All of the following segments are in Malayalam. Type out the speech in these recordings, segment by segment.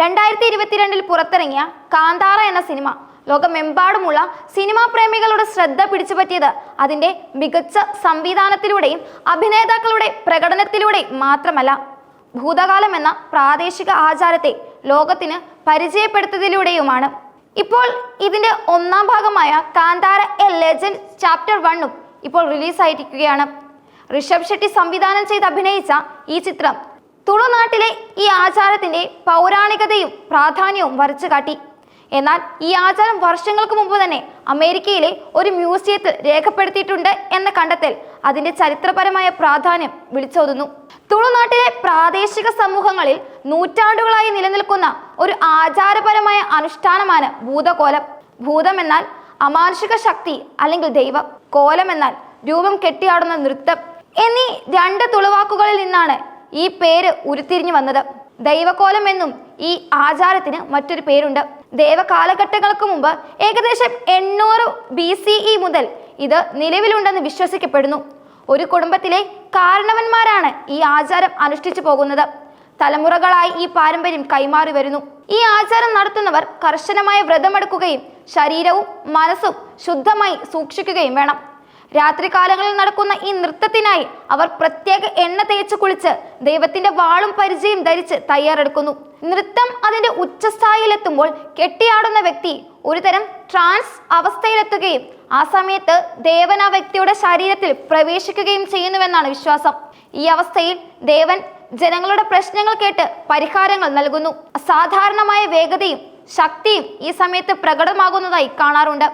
രണ്ടായിരത്തി ഇരുപത്തിരണ്ടിൽ പുറത്തിറങ്ങിയ കാന്താറ എന്ന സിനിമ ലോകമെമ്പാടുമുള്ള സിനിമാ പ്രേമികളുടെ ശ്രദ്ധ പിടിച്ചുപറ്റിയത് അതിന്റെ മികച്ച സംവിധാനത്തിലൂടെയും അഭിനേതാക്കളുടെ പ്രകടനത്തിലൂടെയും മാത്രമല്ല. ഭൂതകാലം എന്ന പ്രാദേശിക ആചാരത്തെ ലോകത്തിന് പരിചയപ്പെടുത്തതിലൂടെയുമാണ് ഇപ്പോൾ ഇതിന്റെ ഒന്നാം ഭാഗമായ കാന്താര എ ലെജൻഡ് ചാപ്റ്റർ വണ്ണും ഇപ്പോൾ റിലീസായിരിക്കുകയാണ്. ഋഷഭ് ഷെട്ടി സംവിധാനം ചെയ്ത് അഭിനയിച്ച ഈ ചിത്രം തുളുനാട്ടിലെ ഈ ആചാരത്തിന്റെ പൗരാണികതയും പ്രാധാന്യവും വരച്ചു കാട്ടി. എന്നാൽ ഈ ആചാരം വർഷങ്ങൾക്ക് മുമ്പ് തന്നെ അമേരിക്കയിലെ ഒരു മ്യൂസിയത്തിൽ രേഖപ്പെടുത്തിയിട്ടുണ്ട് എന്ന കണ്ടെത്തൽ അതിന്റെ ചരിത്രപരമായ പ്രാധാന്യം വിളിച്ചോതുന്നു. തുളുനാട്ടിലെ പ്രാദേശിക സമൂഹങ്ങളിൽ നൂറ്റാണ്ടുകളായി നിലനിൽക്കുന്ന ഒരു ആചാരപരമായ അനുഷ്ഠാനമാണ് ഭൂതകോലം. ഭൂതം എന്നാൽ അമാനുഷിക ശക്തി അല്ലെങ്കിൽ ദൈവം. കോലം എന്നാൽ രൂപം കെട്ടിയാടുന്ന നൃത്തം. എന്നീ രണ്ട് തുളുവാക്കുകളിൽ നിന്നാണ് ഈ പേര് ഉരുത്തിരിഞ്ഞു വന്നത്. ദൈവകോലം എന്നും ഈ ആചാരത്തിന് മറ്റൊരു പേരുണ്ട്. ദേവകാലഘട്ടങ്ങൾക്ക് മുമ്പ് ഏകദേശം എണ്ണൂറ് ബി സി ഇ മുതൽ ഇത് നിലവിലുണ്ടെന്ന് വിശ്വസിക്കപ്പെടുന്നു. ഒരു കുടുംബത്തിലെ കാരണവന്മാരാണ് ഈ ആചാരം അനുഷ്ഠിച്ചു പോകുന്നത്. തലമുറകളായി ഈ പാരമ്പര്യം കൈമാറി വരുന്നു. ഈ ആചാരം നടത്തുന്നവർ കർശനമായ വ്രതമെടുക്കുകയും ശരീരവും മനസ്സും ശുദ്ധമായി സൂക്ഷിക്കുകയും വേണം. രാത്രികാലങ്ങളിൽ നടക്കുന്ന ഈ നൃത്തത്തിനായി അവർ പ്രത്യേക എണ്ണ തേച്ച് കുളിച്ച് ദൈവത്തിന്റെ വാളും പരിചയം ധരിച്ച് തയ്യാറെടുക്കുന്നു. നൃത്തം അതിന്റെ ഉച്ചസ്ഥായിലെത്തുമ്പോൾ കെട്ടിയാടുന്ന വ്യക്തി ഒരുതരം ട്രാൻസ് അവസ്ഥയിലെത്തുകയും ആ സമയത്ത് ദേവൻ ആ വ്യക്തിയുടെ ശരീരത്തിൽ പ്രവേശിക്കുകയും ചെയ്യുന്നുവെന്നാണ് വിശ്വാസം. ഈ അവസ്ഥയിൽ ദേവൻ ജനങ്ങളുടെ പ്രശ്നങ്ങൾ കേട്ട് പരിഹാരങ്ങൾ നൽകുന്നു. അസാധാരണമായ വേഗതയും ശക്തിയും ഈ സമയത്ത് പ്രകടമാകുന്നതായി കാണാറുണ്ട്.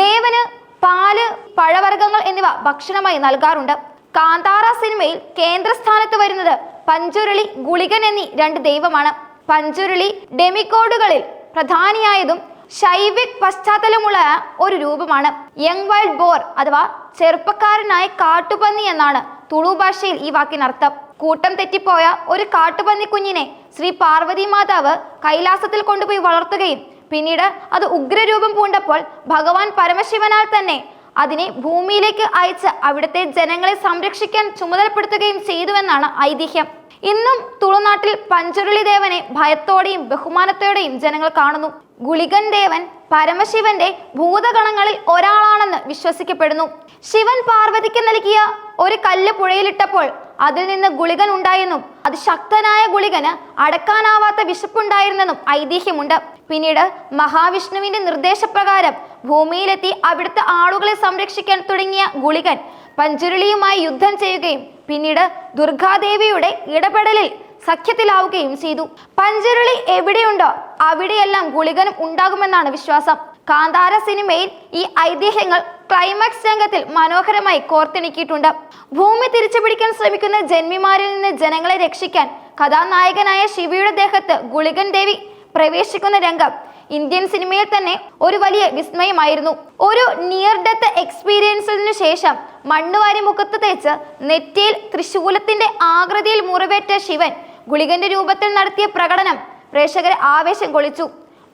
ദേവന് പാൽ പഴവർഗങ്ങൾ എന്നിവ ഭക്ഷണമായി നൽകാറുണ്ട്. കാന്താര സിനിമയിൽ കേന്ദ്രസ്ഥാനത്ത് വരുന്നത് പഞ്ചുരുളി ഗുളികൻ എന്നീ രണ്ട് ദൈവമാണ്. പഞ്ചുരുളി ഡെമിക്കോഡുകളിൽ പ്രധാനിയായതും ശൈവിക് പശ്ചാത്തലമുള്ള ഒരു രൂപമാണ്. യങ് വൈൽഡ് ബോർ അഥവാ ചെറുപ്പക്കാരനായ കാട്ടുപന്നി എന്നാണ് തുളു ഭാഷയിൽ ഈ വാക്കിനർത്ഥം. കൂട്ടം തെറ്റിപ്പോയ ഒരു കാട്ടുപന്നി കുഞ്ഞിനെ ശ്രീ പാർവതി മാതാവ് കൈലാസത്തിൽ കൊണ്ടുപോയി വളർത്തുകയും പിന്നീട് അത് ഉഗ്രരൂപം പൂണ്ടപ്പോൾ ഭഗവാൻ പരമശിവനാൽ തന്നെ അതിനെ ഭൂമിയിലേക്ക് അയച്ച് അവിടുത്തെ ജനങ്ങളെ സംരക്ഷിക്കാൻ ചുമതലപ്പെടുത്തുകയും ചെയ്തുവെന്നാണ് ഐതിഹ്യം. ഇന്നും തുളുനാട്ടിൽ പഞ്ചുരുളി ദേവനെ ഭയത്തോടെയും ബഹുമാനത്തോടെയും ജനങ്ങൾ കാണുന്നു. ഗുളികൻ ദേവൻ പരമശിവന്റെ ഭൂതഗണങ്ങളിൽ ഒരാളാണെന്ന് വിശ്വസിക്കപ്പെടുന്നു. ശിവൻ പാർവതിക്ക് നൽകിയ ഒരു കല്ല് പുഴയിലിട്ടപ്പോൾ അതിൽ നിന്ന് ഗുളികൻ ഉണ്ടായെന്നും അത് ശക്തനായ ഗുളികന് അടക്കാനാവാത്ത വിശപ്പുണ്ടായിരുന്നെന്നും ഐതിഹ്യമുണ്ട്. പിന്നീട് മഹാവിഷ്ണുവിന്റെ നിർദ്ദേശപ്രകാരം ഭൂമിയിലെത്തി അവിടുത്തെ ആളുകളെ സംരക്ഷിക്കാൻ തുടങ്ങിയ ഗുളികൻ പഞ്ചുരുളിയുമായി യുദ്ധം ചെയ്യുകയും പിന്നീട് ദുർഗാദേവിയുടെ ഇടപെടലിൽ സഖ്യത്തിലാവുകയും ചെയ്തു. പഞ്ചുരുളി എവിടെയുണ്ടോ അവിടെയെല്ലാം ഗുളികനും ഉണ്ടാകുമെന്നാണ് വിശ്വാസം. കാന്താര സിനിമയിൽ ഈ ഐതിഹ്യങ്ങൾ ക്ലൈമാക്സ് രംഗത്തിൽ മനോഹരമായി കോർത്തിണക്കിയിട്ടുണ്ട്. ഭൂമി തിരിച്ചുപിടിക്കാൻ ശ്രമിക്കുന്ന ജന്മിമാരിൽ നിന്ന് ജനങ്ങളെ രക്ഷിക്കാൻ കഥാനായകനായ ശിവയുടെ ദേഹത്ത് ഗുളികൻ ദേവി പ്രവേശിക്കുന്ന രംഗം. ഇന്ത്യൻ സിനിമയിൽ തന്നെ ഒരു വലിയ വിസ്മയമായിരുന്നു. ഒരു നിയർ ഡെത്ത് എക്സ്പീരിയൻസിനു ശേഷം മണ്ണുവാരി മുഖത്ത് തേച്ച് നെറ്റിയിൽ തൃശൂലത്തിന്റെ ആകൃതിയിൽ മുറിവേറ്റ ശിവൻ ഗുളികന്റെ രൂപത്തിൽ നടത്തിയ പ്രകടനം പ്രേക്ഷകരെ ആവേശം കൊളിച്ചു.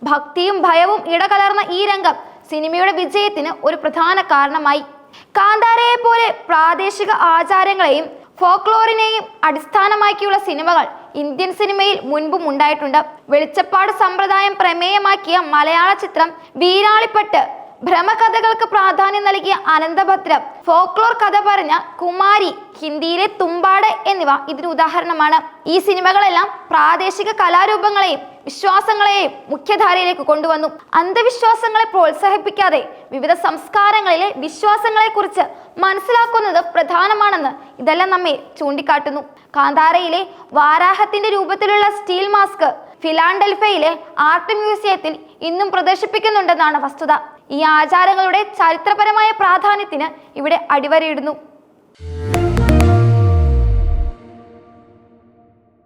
ഭക്തിയും ഭയവും ഇടകലർന്ന ഈ രംഗം സിനിമയുടെ വിജയത്തിന് ഒരു പ്രധാന കാരണമായി. കാന്താരയെ പോലെ പ്രാദേശിക ആചാരങ്ങളെയും ഫോക്ലോറിനെയും അടിസ്ഥാനമാക്കിയുള്ള സിനിമകൾ ഇന്ത്യൻ സിനിമയിൽ മുൻപും ഉണ്ടായിട്ടുണ്ട്. വെളിച്ചപ്പാട് സമ്പ്രദായം പ്രമേയമാക്കിയ മലയാള ചിത്രം വീരാളിപ്പട്ട് ഭ്രമകഥകൾക്ക് പ്രാധാന്യം നൽകിയ അനന്തഭദ്രം ഫോക്ലോർ കഥ പറഞ്ഞ കുമാരി ഹിന്ദിയിലെ തുമ്പാട് എന്നിവ ഇതിന് ഉദാഹരണമാണ്. ഈ സിനിമകളെല്ലാം പ്രാദേശിക കലാരൂപങ്ങളെയും വിശ്വാസങ്ങളെയും മുഖ്യധാരയിലേക്ക് കൊണ്ടുവന്നു. അന്ധവിശ്വാസങ്ങളെ പ്രോത്സാഹിപ്പിക്കാതെ വിവിധ സംസ്കാരങ്ങളിലെ വിശ്വാസങ്ങളെക്കുറിച്ച് മനസ്സിലാക്കുന്നത് പ്രധാനമാണെന്ന് ഇതെല്ലാം നമ്മെ ചൂണ്ടിക്കാട്ടുന്നു. കാന്താരയിലെ വാരാഹത്തിന്റെ രൂപത്തിലുള്ള സ്റ്റീൽ മാസ്ക് ഫിലാൻഡൽഫയിലെ ആർട്ട് മ്യൂസിയത്തിൽ ഇന്നും പ്രദർശിപ്പിക്കുന്നുണ്ടെന്നാണ് വസ്തുത. ഈ ആചാരങ്ങളുടെ ചരിത്രപരമായ പ്രാധാന്യത്തിന് ഇവിടെ അടിവരയിടുന്നു.